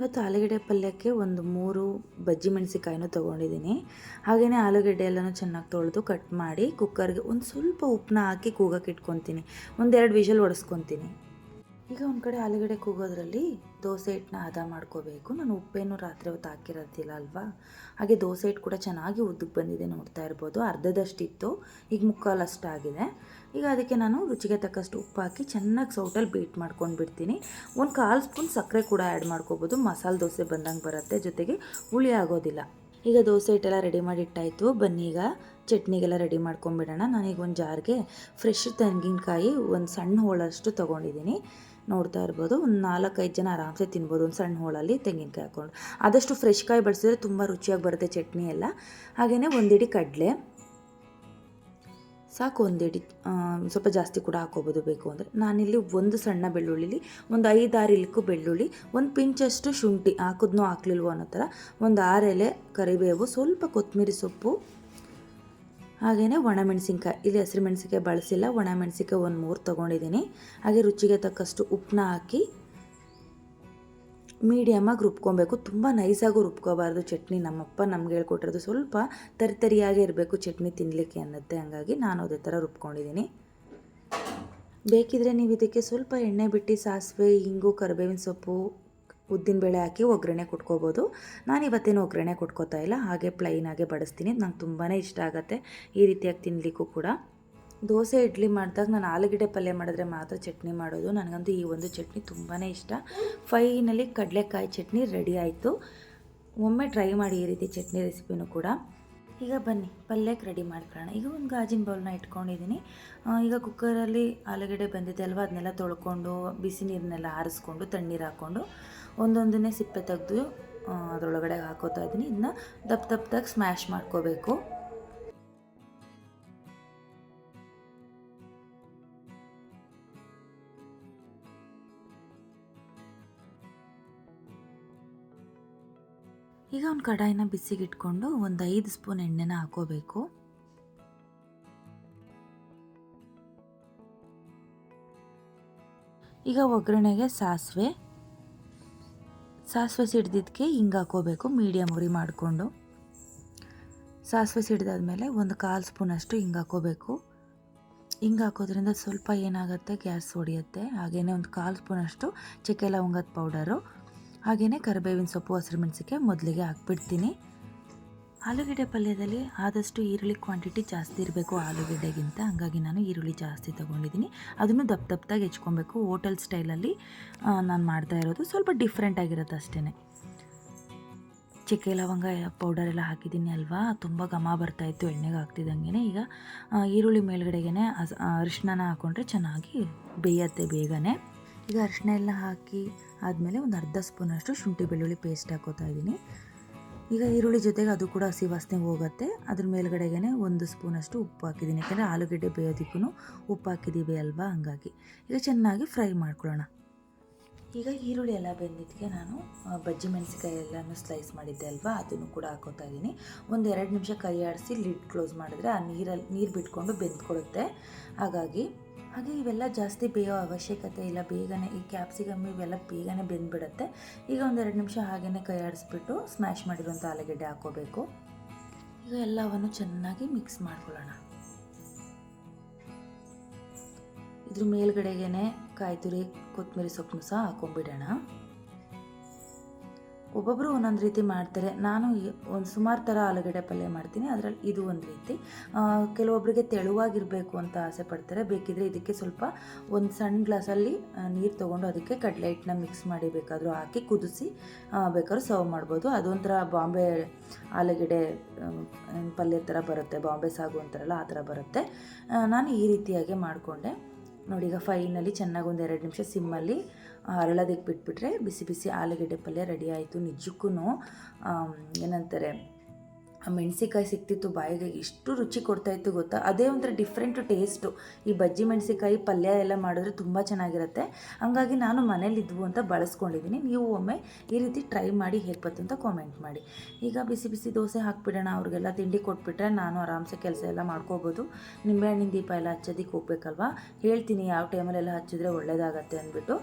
ಇವತ್ತು ಆಲೂಗಡ್ಡೆ ಪಲ್ಯಕ್ಕೆ ಒಂದು ಮೂರು ಬಜ್ಜಿ ಮೆಣಸಿಕಾಯಿನೂ ತೊಗೊಂಡಿದ್ದೀನಿ. ಹಾಗೆಯೇ ಆಲೂಗಡ್ಡೆ ಎಲ್ಲನೂ ಚೆನ್ನಾಗಿ ತೊಳೆದು ಕಟ್ ಮಾಡಿ ಕುಕ್ಕರ್ಗೆ ಒಂದು ಸ್ವಲ್ಪ ಉಪ್ಪನ್ನ ಹಾಕಿ ಕೂಗಕ್ಕೆ ಇಟ್ಕೊತೀನಿ. ಒಂದೆರಡು ವಿಷಲ್ ಒಡಿಸ್ಕೊತೀನಿ. ಈಗ ಒಂದು ಕಡೆ ಆಲೂಗಡ್ಡೆ ಕೂಗೋದ್ರಲ್ಲಿ ದೋಸೆ ಹಿಟ್ಟನ್ನ ಹದ ಮಾಡ್ಕೋಬೇಕು. ನಾನು ಉಪ್ಪೇನು ರಾತ್ರಿ ಹೊತ್ತು ಹಾಕಿರೋದಿಲ್ಲ ಅಲ್ವಾ? ಹಾಗೆ ದೋಸೆ ಹಿಟ್ಟು ಕೂಡ ಚೆನ್ನಾಗಿ ಉದ್ದಕ್ಕೆ ಬಂದಿದೆ ನೋಡ್ತಾ ಇರ್ಬೋದು. ಅರ್ಧದಷ್ಟಿತ್ತು. ಈಗ ಮುಕ್ಕಾಲು ಅಷ್ಟಾಗಿದೆ ಈಗ ಅದಕ್ಕೆ ನಾನು ರುಚಿಗೆ ತಕ್ಕಷ್ಟು ಉಪ್ಪು ಹಾಕಿ ಚೆನ್ನಾಗಿ ಸೌಟಲ್ಲಿ ಬೀಟ್ ಮಾಡ್ಕೊಂಡು ಬಿಡ್ತೀನಿ. ಒಂದು ಕಾಲು ಸ್ಪೂನ್ ಸಕ್ಕರೆ ಕೂಡ ಆ್ಯಡ್ ಮಾಡ್ಕೋಬೋದು. ಮಸಾಲೆ ದೋಸೆ ಬಂದಂಗೆ ಬರುತ್ತೆ. ಜೊತೆಗೆ ಹುಳಿ ಆಗೋದಿಲ್ಲ. ಈಗ ದೋಸೆ ಹಿಟ್ಟೆಲ್ಲ ರೆಡಿ ಮಾಡಿ ಇಟ್ಟಾಯಿತು. ಬನ್ನಿ ಈಗ ಚಟ್ನಿಗೆಲ್ಲ ರೆಡಿ ಮಾಡ್ಕೊಂಬಿಡೋಣ ನಾನೀಗ ಒಂದು ಜಾರ್ಗೆ ಫ್ರೆಶ್ ತೆಂಗಿನಕಾಯಿ ಒಂದು ಸಣ್ಣ ಹೋಳಷ್ಟು ತೊಗೊಂಡಿದ್ದೀನಿ. ನೋಡ್ತಾ ಇರ್ಬೋದು. ಒಂದು ನಾಲ್ಕೈದು ಜನ ಆರಾಮ್ಸೆ ತಿನ್ಬೋದು. ಒಂದು ಸಣ್ಣ ಹೋಳಲ್ಲಿ ತೆಂಗಿನಕಾಯಿ ಹಾಕ್ಕೊಂಡು. ಆದಷ್ಟು ಫ್ರೆಶ್ ಕಾಯಿ ಬಳಸಿದ್ರೆ ತುಂಬ ರುಚಿಯಾಗಿ ಬರುತ್ತೆ ಚಟ್ನಿ ಎಲ್ಲ. ಹಾಗೆಯೇ ಒಂದಿಡಿ ಕಡಲೆ. ಸಾಕು ಒಂದಿಡಿ ಸ್ವಲ್ಪ ಜಾಸ್ತಿ ಕೂಡ ಹಾಕೋಬೋದು ಬೇಕು ಅಂದರೆ. ನಾನಿಲ್ಲಿ ಒಂದು ಸಣ್ಣ ಬೆಳ್ಳುಳ್ಳಿಲಿ, ಒಂದು ಐದಾರು ಇಲ್ಕು ಬೆಳ್ಳುಳ್ಳಿ, ಒಂದು ಪಿಂಚಷ್ಟು ಶುಂಠಿ. ಹಾಕಿದ್ನೋ ಹಾಕ್ಲಿಲ್ವೋ ಅನ್ನೋ ಥರ. ಒಂದು ಆರೆಲೆ ಕರಿಬೇವು, ಸ್ವಲ್ಪ ಕೊತ್ತಂಬರಿ ಸೊಪ್ಪು ಹಾಗೆಯೇ ಒಣಮೆಣಸಿನ್ಕಾಯಿ ಇಲ್ಲಿ ಹಸಿರು ಮೆಣಸಿನ್ಕಾಯಿ ಬಳಸಿಲ್ಲ ಒಣಮೆಣಸಿನ್ಕಾಯಿ ಒಂದು ಮೂರು ತೊಗೊಂಡಿದ್ದೀನಿ ಹಾಗೆ ರುಚಿಗೆ ತಕ್ಕಷ್ಟು ಉಪ್ಪನ್ನ ಹಾಕಿ ಮೀಡಿಯಮಾಗಿ ರುಬ್ಕೊಬೇಕು. ತುಂಬ ನೈಸಾಗೂ ರುಬ್ಕೋಬಾರ್ದು ಚಟ್ನಿ. ನಮ್ಮಪ್ಪ ನಮ್ಗೆ ಹೇಳ್ಕೊಟ್ಟಿರೋದು ಸ್ವಲ್ಪ ತರಿ ತರಿಯಾಗೇ ಇರಬೇಕು ಚಟ್ನಿ ತಿನ್ನಲಿಕ್ಕೆ ಅನ್ನತ್ತೆ. ಹಂಗಾಗಿ ನಾನು ಅದೇ ಥರ ರುಬ್ಕೊಂಡಿದ್ದೀನಿ ಬೇಕಿದ್ರೆ ನೀವು ಇದಕ್ಕೆ ಸ್ವಲ್ಪ ಎಣ್ಣೆ ಬಿಟ್ಟು ಸಾಸಿವೆ, ಹಿಂಗು, ಕರಿಬೇವಿನ ಸೊಪ್ಪು ಉದ್ದಿನಬೇಳೆ ಹಾಕಿ ಒಗ್ಗರಣೆ ಕೊಟ್ಕೋಬೋದು. ನಾನು ಇವತ್ತೇನು ಒಗ್ಗರಣೆ ಕೊಟ್ಕೋತಾ ಇಲ್ಲ, ಹಾಗೆ ಪ್ಲೈನಾಗೆ ಬಡಿಸ್ತೀನಿ. ನಂಗೆ ತುಂಬಾ ಇಷ್ಟ ಆಗುತ್ತೆ ಈ ರೀತಿಯಾಗಿ ತಿನ್ನಲಿಕ್ಕೂ ಕೂಡ. ದೋಸೆ, ಇಡ್ಲಿ ಮಾಡಿದಾಗ ನಾನು ಆಲೂಗಡ್ಡೆ ಪಲ್ಯ ಮಾಡಿದ್ರೆ ಮಾತ್ರ ಚಟ್ನಿ ಮಾಡೋದು. ನನಗಂತೂ ಈ ಒಂದು ಚಟ್ನಿ ತುಂಬಾ ಇಷ್ಟ. ಫೈನಲಿ ಕಡಲೆಕಾಯಿ ಚಟ್ನಿ ರೆಡಿ ಆಯಿತು. ಒಮ್ಮೆ ಟ್ರೈ ಮಾಡಿ ಈ ರೀತಿ ಚಟ್ನಿ ರೆಸಿಪಿನೂ ಕೂಡ. ಈಗ ಬನ್ನಿ, ಪಲ್ಯಕ್ಕೆ ರೆಡಿ ಮಾಡ್ಕೊಳ್ಳೋಣ. ಈಗ ಒಂದು ಗಾಜಿನ ಬೌಲ್ನ ಇಟ್ಕೊಂಡಿದ್ದೀನಿ ಈಗ ಕುಕ್ಕರಲ್ಲಿ ಆಲೂಗಡ್ಡೆ ಬಂದಿದೆ ಅಲ್ವಾ? ಅದನ್ನೆಲ್ಲ ತೊಳ್ಕೊಂಡು, ಬಿಸಿ ನೀರನ್ನೆಲ್ಲ ಆರಿಸ್ಕೊಂಡು, ತಣ್ಣೀರು ಹಾಕ್ಕೊಂಡು ಒಂದೊಂದನ್ನೇ ಸಿಪ್ಪೆ ತೆಗೆದು ಅದರೊಳಗಡೆ ಹಾಕೋತಾ ಇದ್ದೀನಿ. ಇದನ್ನ ದಪ್ಪ ದಪ್ಪದಾಗ ಸ್ಮ್ಯಾಶ್ ಮಾಡ್ಕೋಬೇಕು. ಈಗ ಒಂದು ಕಡಾಯಿನ ಬಿಸಿಗೆ ಇಟ್ಕೊಂಡು ಒಂದು ಐದು ಸ್ಪೂನ್ ಎಣ್ಣೆನ ಹಾಕೋಬೇಕು. ಈಗ ಒಗ್ಗರಣೆಗೆ ಸಾಸಿವೆ ಸಾಸಿವೆ ಸಿಡ್ದಿದ್ದಕ್ಕೆ ಹಿಂಗೆ ಹಾಕೋಬೇಕು ಮೀಡಿಯಮ್ ಉರಿ ಮಾಡಿಕೊಂಡು. ಸಾಸಿವೆ ಸಿಡ್ದಾದ್ಮೇಲೆ ಒಂದು ಕಾಲು ಸ್ಪೂನಷ್ಟು ಹಿಂಗೆ ಹಾಕೋಬೇಕು. ಹಿಂಗೆ ಹಾಕೋದ್ರಿಂದ ಸ್ವಲ್ಪ ಏನಾಗುತ್ತೆ, ಗ್ಯಾಸ್ ಹೊಡಿಯುತ್ತೆ ಹಾಗೆಯೇ ಒಂದು ಕಾಲು ಸ್ಪೂನಷ್ಟು ಚಕ್ಕೆ ಲವಂಗದ ಪೌಡರು. ಹಾಗೆಯೇ ಕರಿಬೇವಿನ ಸೊಪ್ಪು, ಹಸಿರು ಮೆಣಸಿಗೆ ಮೊದಲಿಗೆ ಹಾಕ್ಬಿಡ್ತೀನಿ. ಆಲೂಗೆಡ್ಡೆ ಪಲ್ಯದಲ್ಲಿ ಆದಷ್ಟು ಈರುಳ್ಳಿ ಕ್ವಾಂಟಿಟಿ ಜಾಸ್ತಿ ಇರಬೇಕು ಆಲೂಗಡ್ಡೆಗಿಂತ. ಹಾಗಾಗಿ ನಾನು ಈರುಳ್ಳಿ ಜಾಸ್ತಿ ತೊಗೊಂಡಿದ್ದೀನಿ. ಅದನ್ನು ದಪ್ಪ ದಪ್ಪದಾಗಿ ಹೆಚ್ಕೊಬೇಕು. ಹೋಟೆಲ್ ಸ್ಟೈಲಲ್ಲಿ ನಾನು ಮಾಡ್ತಾ ಇರೋದು. ಸ್ವಲ್ಪ ಡಿಫ್ರೆಂಟ್ ಆಗಿರುತ್ತೆ ಅಷ್ಟೇ ಚಕ್ಕೆ ಲವಂಗ ಪೌಡರ್ ಎಲ್ಲ ಹಾಕಿದ್ದೀನಿ ಅಲ್ವಾ? ತುಂಬ ಘಮ ಬರ್ತಾಯಿತ್ತು ಎಣ್ಣೆಗೆ ಹಾಕ್ತಿದ್ದಂಗೆ ಈಗ ಈರುಳ್ಳಿ ಮೇಲ್ಗಡೆಗೆ ಅರಿಶಿನ ಹಾಕ್ಕೊಂಡ್ರೆ ಚೆನ್ನಾಗಿ ಬೇಯತ್ತೆ ಬೇಗನೆ. ಈಗ ಅರಿಶಿನ ಎಲ್ಲ ಹಾಕಿ ಆದಮೇಲೆ ಒಂದು ಅರ್ಧ ಸ್ಪೂನಷ್ಟು ಶುಂಠಿ ಬೆಳ್ಳುಳ್ಳಿ ಪೇಸ್ಟ್ ಹಾಕೋತಾ ಇದ್ದೀನಿ. ಈಗ ಈರುಳ್ಳಿ ಜೊತೆಗೆ ಅದು ಕೂಡ ಹಸಿ ವಾಸನೆ ಹೋಗುತ್ತೆ. ಅದ್ರ ಮೇಲ್ಗಡೆಗೆ ಒಂದು ಸ್ಪೂನಷ್ಟು ಉಪ್ಪು ಹಾಕಿದ್ದೀನಿ. ಯಾಕಂದರೆ ಆಲೂಗಡ್ಡೆ ಬೇಯೋದಕ್ಕೂ ಉಪ್ಪು ಹಾಕಿದ್ದೀವಿ ಅಲ್ವಾ? ಹಂಗಾಗಿ. ಈಗ ಚೆನ್ನಾಗಿ ಫ್ರೈ ಮಾಡ್ಕೊಳ್ಳೋಣ. ಈಗ ಈರುಳ್ಳಿ ಎಲ್ಲ ಬೆಂದಿದ್ದಕ್ಕೆ ನಾನು ಬಜ್ಜಿ ಮೆಣಸಿಕಾಯಿ ಎಲ್ಲನೂ ಸ್ಲೈಸ್ ಮಾಡಿದ್ದೆ ಅಲ್ವಾ? ಅದನ್ನು ಕೂಡ ಹಾಕೋತಾ ಇದ್ದೀನಿ. ಒಂದು ಎರಡು ನಿಮಿಷ ಕೈ ಆಡಿಸಿ ಲಿಡ್ ಕ್ಲೋಸ್ ಮಾಡಿದ್ರೆ ಆ ನೀರಲ್ಲಿ, ನೀರು ಬಿಟ್ಕೊಂಡು ಬೆಂದ್ಕೊಳುತ್ತೆ ಹಾಗಾಗಿ ಹಾಗೆ ಇವೆಲ್ಲ ಜಾಸ್ತಿ ಬೇಯೋ ಅವಶ್ಯಕತೆ ಇಲ್ಲ. ಬೇಗನೆ ಈ ಕ್ಯಾಪ್ಸಿಕಮ್ ಇವೆಲ್ಲ ಬೇಗನೆ ಬೆಂದ್ಬಿಡುತ್ತೆ. ಈಗ ಒಂದು ಎರಡು ನಿಮಿಷ ಹಾಗೆಯೇ ಕೈ ಆಡಿಸ್ಬಿಟ್ಟು ಸ್ಮ್ಯಾಶ್ ಮಾಡಿರುವಂಥ ಆಲೂಗಡ್ಡೆ ಹಾಕೋಬೇಕು ಈಗ ಎಲ್ಲವನ್ನು ಚೆನ್ನಾಗಿ ಮಿಕ್ಸ್ ಮಾಡ್ಕೊಳ್ಳೋಣ. ಇದ್ರ ಮೇಲ್ಗಡೆಗೆ ಕಾಯಿ ತುರಿ ಕೊತ್ತಂಬರಿ ಸೊಪ್ಪನ್ನು ಸಹ ಹಾಕೊಂಡ್ಬಿಡೋಣ ಒಬ್ಬೊಬ್ಬರು ಒಂದೊಂದು ರೀತಿ ಮಾಡ್ತಾರೆ. ನಾನು ಒಂದು ಸುಮಾರು ಥರ ಆಲೂಗಡ್ಡೆ ಪಲ್ಯ ಮಾಡ್ತೀನಿ. ಅದರಲ್ಲಿ ಇದು ಒಂದು ರೀತಿ. ಕೆಲವೊಬ್ಬರಿಗೆ ತೆಳುವಾಗಿರಬೇಕು ಅಂತ ಆಸೆ ಪಡ್ತಾರೆ. ಬೇಕಿದ್ರೆ ಇದಕ್ಕೆ ಸ್ವಲ್ಪ ಒಂದು ಸಣ್ಣ ಗ್ಲಾಸಲ್ಲಿ ನೀರು ತೊಗೊಂಡು ಅದಕ್ಕೆ ಕಡಲೆ ಹಿಟ್ಟನ್ನ ಮಿಕ್ಸ್ ಮಾಡಿ ಬೇಕಾದರೂ ಹಾಕಿ ಕುದಿಸಿ ಬೇಕಾದ್ರೂ ಸರ್ವ್ ಮಾಡ್ಬೋದು. ಅದೊಂಥರ ಬಾಂಬೆ ಆಲೂಗಡ್ಡೆ ಪಲ್ಯ ಥರ ಬರುತ್ತೆ. ಬಾಂಬೆ ಸಾಗು ಅಂತಾರಲ್ಲ, ಆ ಥರ ಬರುತ್ತೆ. ನಾನು ಈ ರೀತಿಯಾಗಿ ಮಾಡಿಕೊಂಡೆ. ನೋಡಿ, ಈಗ ಫೈನಲ್ಲಿ ಚೆನ್ನಾಗಿ ಒಂದು ಎರಡು ನಿಮಿಷ ಸಿಮ್ಮಲ್ಲಿ ಅರಳೋದಕ್ಕೆ ಬಿಟ್ಬಿಟ್ರೆ ಬಿಸಿ ಬಿಸಿ ಆಲೂಗಡ್ಡೆ ಪಲ್ಯ ರೆಡಿ ಆಯಿತು. ನಿಜಕ್ಕೂ ಏನಂತಾರೆ, ಆ ಮೆಣಸಿಕಾಯಿ ಸಿಕ್ತಿತ್ತು ಬಾಯಿಗೆ, ಎಷ್ಟು ರುಚಿ ಕೊಡ್ತಾಯಿತ್ತು ಗೊತ್ತಾ? ಅದೇ ಒಂಥರ ಡಿಫ್ರೆಂಟು ಟೇಸ್ಟು ಈ ಬಜ್ಜಿ ಮೆಣಸಿಕಾಯಿ ಪಲ್ಯ ಎಲ್ಲ ಮಾಡಿದ್ರೆ ತುಂಬ ಚೆನ್ನಾಗಿರುತ್ತೆ. ಹಂಗಾಗಿ ನಾನು ಮನೇಲಿದ್ವು ಅಂತ ಬಳಸ್ಕೊಂಡಿದ್ದೀನಿ ನೀವು ಒಮ್ಮೆ ಈ ರೀತಿ ಟ್ರೈ ಮಾಡಿ ಹೇಗೆ ಅಂತ ಕಾಮೆಂಟ್ ಮಾಡಿ. ಈಗ ಬಿಸಿ ಬಿಸಿ ದೋಸೆ ಹಾಕ್ಬಿಡೋಣ, ಅವ್ರಿಗೆಲ್ಲ ತಿಂಡಿ ಕೊಟ್ಬಿಟ್ರೆ ನಾನು ಆರಾಮ್ಸೆ ಕೆಲಸ ಎಲ್ಲ ಮಾಡ್ಕೋಬೋದು. ನಿಂಬೆಹಣ್ಣಿನ ದೀಪ ಎಲ್ಲ ಹಚ್ಚೋದಕ್ಕೆ ಹೋಗ್ಬೇಕಲ್ವಾ? ಹೇಳ್ತೀನಿ, ಯಾವ ಟೈಮಲ್ಲೆಲ್ಲ ಹಚ್ಚಿದ್ರೆ ಒಳ್ಳೇದಾಗತ್ತೆ ಅಂದ್ಬಿಟ್ಟು.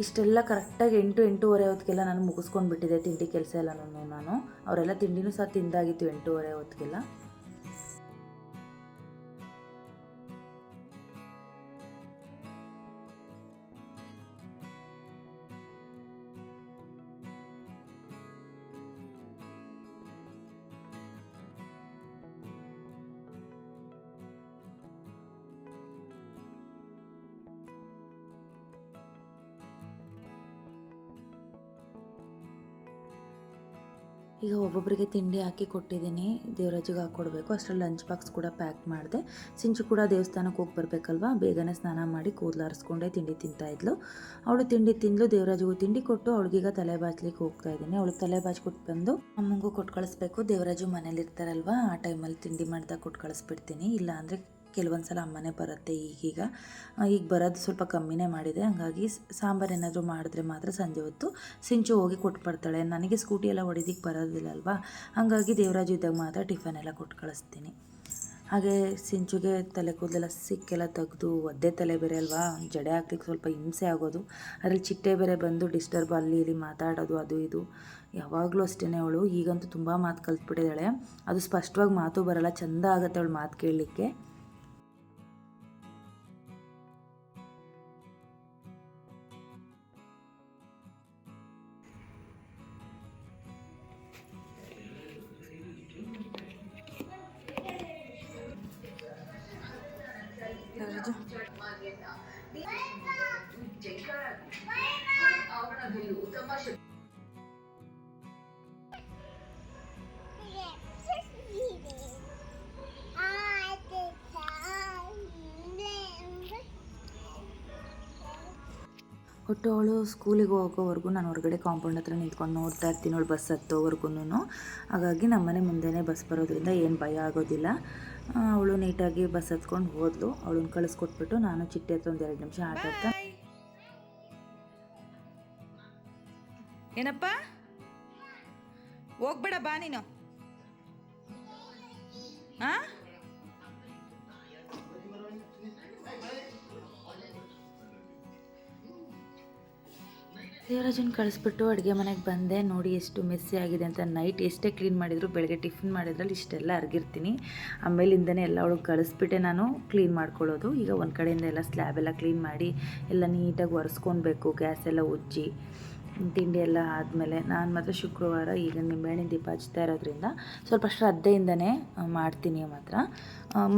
ಇಷ್ಟೆಲ್ಲ ಕರೆಕ್ಟಾಗಿ ಎಂಟು, ಎಂಟೂವರೆ ಹೊತ್ತಿಗೆಲ್ಲ ನಾನು ಮುಗಿಸ್ಕೊಂಡು ಬಿಟ್ಟಿದ್ದೆ ತಿಂಡಿ ಕೆಲಸ ಎಲ್ಲನೂ ನಾನು. ಅವರೆಲ್ಲ ತಿಂಡಿನೂ ಸಹ ತಿಂದಾಗಿತ್ತು ಎಂಟೂವರೆ ಹೊತ್ತಿಗೆಲ್ಲ. ಒಬ್ಬೊಬ್ಬರಿಗೆ ತಿಂಡಿ ಹಾಕಿ ಕೊಟ್ಟಿದ್ದೀನಿ. ದೇವರಾಜಿಗೆ ಹಾಕ್ಕೊಡ್ಬೇಕು ಅಷ್ಟರಲ್ಲಿ ಲಂಚ್ ಬಾಕ್ಸ್ ಕೂಡ ಪ್ಯಾಕ್ ಮಾಡಿದೆ. ಸಿಂಚು ಕೂಡ ದೇವಸ್ಥಾನಕ್ಕೆ ಹೋಗಿ ಬರಬೇಕಲ್ವಾ? ಬೇಗನೆ ಸ್ನಾನ ಮಾಡಿ ಕೂದಲಾರಿಸ್ಕೊಂಡೆ ತಿಂಡಿ ತಿಂತಾಯಿದ್ಲು ಅವಳು ತಿಂಡಿ ತಿಂದ್ಲು, ದೇವರಾಜಿಗೂ ತಿಂಡಿ ಕೊಟ್ಟು ಅವಳಿಗೀಗ ತಲೆ ಬಾಚ್ಲಿಕ್ಕೆ ಹೋಗ್ತಾ ಇದ್ದೀನಿ. ಅವಳು ತಲೆ ಬಾಚ್ಕೊಟ್ಟು ಬಂದು ಅಮ್ಮಂಗೂ ಕೊಟ್ಟು ಕಳಿಸ್ಬೇಕು. ದೇವರಾಜು ಮನೇಲಿ ಇರ್ತಾರಲ್ವಾ ಆ ಟೈಮಲ್ಲಿ ತಿಂಡಿ ಮಾಡ್ತಾ ಕೊಟ್ಟು ಕಳಿಸ್ಬಿಡ್ತೀನಿ. ಇಲ್ಲ ಅಂದರೆ ಕೆಲವೊಂದು ಸಲ ಅಮ್ಮನೇ ಬರುತ್ತೆ ಈಗೀಗ. ಈಗ ಬರೋದು ಸ್ವಲ್ಪ ಕಮ್ಮಿನೇ ಮಾಡಿದೆ. ಹಾಗಾಗಿ ಸಾಂಬಾರು ಏನಾದರೂ ಮಾಡಿದ್ರೆ ಮಾತ್ರ ಸಂಜೆ ಹೊತ್ತು ಸಿಂಚು ಹೋಗಿ ಕೊಟ್ಟು ಬರ್ತಾಳೆ. ನನಗೆ ಸ್ಕೂಟಿ ಎಲ್ಲ ಹೊಡಿದಿಕ್ಕೆ ಬರೋದಿಲ್ಲ ಅಲ್ವಾ ಹಾಗಾಗಿ ದೇವರಾಜು ಇದ್ದಾಗ ಮಾತ್ರ ಟಿಫನ್ ಎಲ್ಲ ಕೊಟ್ಟು ಕಳಿಸ್ತೀನಿ. ಹಾಗೆ ಸಿಂಚುಗೆ ತಲೆ ಕೂದಲೆಲ್ಲ ಸಿಕ್ಕೆಲ್ಲ ತೆಗೆದು ಒದ್ದೆ ತಲೆ ಬೇರೆ ಅಲ್ವಾ? ಜಡೆ ಹಾಕ್ಲಿಕ್ಕೆ ಸ್ವಲ್ಪ ಹಿಂಸೆ ಆಗೋದು. ಅದರಲ್ಲಿ ಚಿಟ್ಟೆ ಬೇರೆ ಬಂದು ಡಿಸ್ಟರ್ಬ್ ಅಲ್ಲಿ ಇಲ್ಲಿ ಮಾತಾಡೋದು, ಅದು ಇದು. ಯಾವಾಗಲೂ ಅಷ್ಟೇ ಅವಳು. ಈಗಂತೂ ತುಂಬ ಮಾತು ಕಲ್ತ್ಬಿಟ್ಟಿದ್ದಾಳೆ. ಅದು ಸ್ಪಷ್ಟವಾಗಿ ಮಾತು ಬರಲ್ಲ. ಚಂದ ಆಗುತ್ತೆ ಅವಳು ಮಾತು ಕೇಳಲಿಕ್ಕೆ. ಒಟ್ಟು ಅವಳು ಸ್ಕೂಲಿಗೆ ಹೋಗೋವರೆಗೂ ನಾನು ಹೊರಗಡೆ ಕಾಂಪೌಂಡ್ ಹತ್ರ ನಿಂತ್ಕೊಂಡು ನೋಡ್ತಾ ಇರ್ತೀನಿ ಅವಳು ಬಸ್ ಹತ್ತೋವರೆಗೂ ಹಾಗಾಗಿ ನಮ್ಮನೆ ಮುಂದೆನೇ ಬಸ್ ಬರೋದ್ರಿಂದ ಏನು ಭಯ ಆಗೋದಿಲ್ಲ. ಅವಳು ನೀಟಾಗಿ ಬಸ್ ಹತ್ಕೊಂಡು ಹೋದ್ಲು. ಅವಳನ್ನ ಕಳಿಸ್ಕೊಟ್ಬಿಟ್ಟು ನಾನು ಚಿಟ್ಟೆ ಹತ್ರ ಒಂದು ಎರಡು ನಿಮಿಷ ಆಟಾಡ್ತ ಏನಪ್ಪ? ಹೋಗ್ಬೇಡ ಬಾ ನೀನು. ಆ? ದೇವರಾಜನ್ ಕಳಿಸ್ಬಿಟ್ಟು ಅಡುಗೆ ಮನೆಗೆ ಬಂದೆ. ನೋಡಿ ಎಷ್ಟು ಮೆಸ್ಸಿ ಆಗಿದೆ ಅಂತ ನೈಟ್ ಎಷ್ಟೇ ಕ್ಲೀನ್ ಮಾಡಿದ್ರು, ಬೆಳಗ್ಗೆ ಟಿಫಿನ್ ಮಾಡಿದ್ರಲ್ಲಿ ಇಷ್ಟೆಲ್ಲ ಅರ್ಗಿರ್ತೀನಿ. ಆಮೇಲಿಂದನೇ ಎಲ್ಲ ಅವಳು ಕಳಿಸ್ಬಿಟ್ಟೆ ನಾನು ಕ್ಲೀನ್ ಮಾಡ್ಕೊಳ್ಳೋದು. ಈಗ ಒಂದು ಕಡೆಯಿಂದ ಎಲ್ಲ ಸ್ಲ್ಯಾಬ್ ಎಲ್ಲ ಕ್ಲೀನ್ ಮಾಡಿ, ಎಲ್ಲ ನೀಟಾಗಿ ಒರೆಸ್ಕೊಳ್ಬೇಕು ಗ್ಯಾಸ್ ಎಲ್ಲ ಉಜ್ಜಿ, ತಿಂಡಿ ಎಲ್ಲ ಆದಮೇಲೆ. ನಾನು ಮಾತ್ರ ಶುಕ್ರವಾರ ಈಗ ನಿಂಬೆಹಣ್ಣಿನ ದೀಪ ಹಚ್ತಾ ಇರೋದ್ರಿಂದ ಸ್ವಲ್ಪ ಶ್ರದ್ಧೆಯಿಂದನೇ ಮಾಡ್ತೀನಿ ಮಾತ್ರ.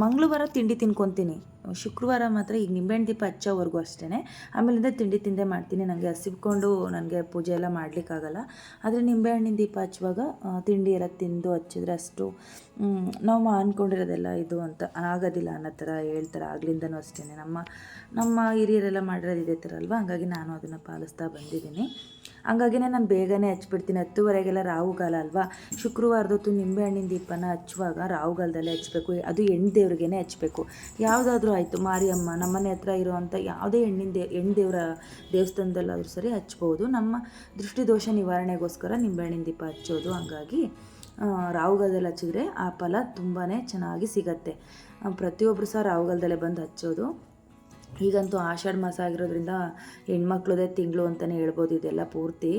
ಮಂಗಳವಾರ ತಿಂಡಿ ತಿನ್ಕೊತೀನಿ. ಶುಕ್ರವಾರ ಮಾತ್ರ ಈಗ ನಿಂಬೆಹಣ್ಣು ದೀಪ ಹಚ್ಚೋವರೆಗೂ ಅಷ್ಟೇ ಆಮೇಲಿಂದ ತಿಂಡಿ ತಿಂದೇ ಮಾಡ್ತೀನಿ. ನನಗೆ ಹಸಿಬ್ಕೊಂಡು ನನಗೆ ಪೂಜೆ ಎಲ್ಲ ಮಾಡಲಿಕ್ಕಾಗಲ್ಲ. ಆದರೆ ನಿಂಬೆಹಣ್ಣಿನ ದೀಪ ಹಚ್ಚುವಾಗ ತಿಂಡಿ ಎಲ್ಲ ತಿಂದು ಹಚ್ಚಿದ್ರೆ ಅಷ್ಟು ನಾವು ಅಂದ್ಕೊಂಡಿರೋದೆಲ್ಲ ಇದು ಅಂತ ಆಗೋದಿಲ್ಲ ಅನ್ನೋ ಥರ ಹೇಳ್ತಾರೆ. ಆಗ್ಲಿಂದನೂ ಅಷ್ಟೇ ನಮ್ಮ ನಮ್ಮ ಹಿರಿಯರೆಲ್ಲ ಮಾಡಿರೋದು ಇದೇ ಥರ ಅಲ್ವಾ? ಹಾಗಾಗಿ ನಾನು ಅದನ್ನು ಪಾಲಿಸ್ತಾ ಬಂದಿದ್ದೀನಿ. ಹಂಗಾಗಿನೇ ನಾನು ಬೇಗನೆ ಹಚ್ಬಿಡ್ತೀನಿ. ಹತ್ತುವರೆಗೆಲ್ಲ ರಾಹುಗಾಲ ಅಲ್ವಾ? ಶುಕ್ರವಾರದೊತ್ತು ನಿಂಬೆ ಹಣ್ಣಿನ ದೀಪನ ಹಚ್ಚುವಾಗ ರಾಹುಗಾಲದಲ್ಲೇ ಹಚ್ಚಬೇಕು ಅದು ಹೆಣ್ಣು ದೇವ್ರಿಗೇ ಹಚ್ಚಬೇಕು ಯಾವುದಾದ್ರೂ ಆಯಿತು, ಮಾರಿಯಮ್ಮ, ನಮ್ಮನೆ ಹತ್ರ ಇರುವಂಥ ಯಾವುದೇ ಹೆಣ್ಣಿನ ದೇ, ಹೆಣ್ಣು ದೇವರ ದೇವಸ್ಥಾನದಲ್ಲಾದರೂ ಸರಿ ಹಚ್ಬೋದು. ನಮ್ಮ ದೃಷ್ಟಿದೋಷ ನಿವಾರಣೆಗೋಸ್ಕರ ನಿಂಬೆಹಣ್ಣಿನ ದೀಪ ಹಚ್ಚೋದು. ಹಂಗಾಗಿ ರಾಹುಗಾಲದಲ್ಲಿ ಹಚ್ಚಿದ್ರೆ ಆ ಫಲ ತುಂಬಾ ಚೆನ್ನಾಗಿ ಸಿಗತ್ತೆ. ಪ್ರತಿಯೊಬ್ಬರು ಸಹ ರಾಹುಗಾಲದಲ್ಲೇ ಬಂದು ಹಚ್ಚೋದು. ಈಗಂತೂ ಆಷಾಢ ಮಾಸ ಆಗಿರೋದ್ರಿಂದ ಹೆಣ್ಮಕ್ಳದೇ ತಿಂಗಳು ಅಂತಲೇ ಹೇಳ್ಬೋದು, ಇದೆಲ್ಲ ಪೂರ್ತಿ.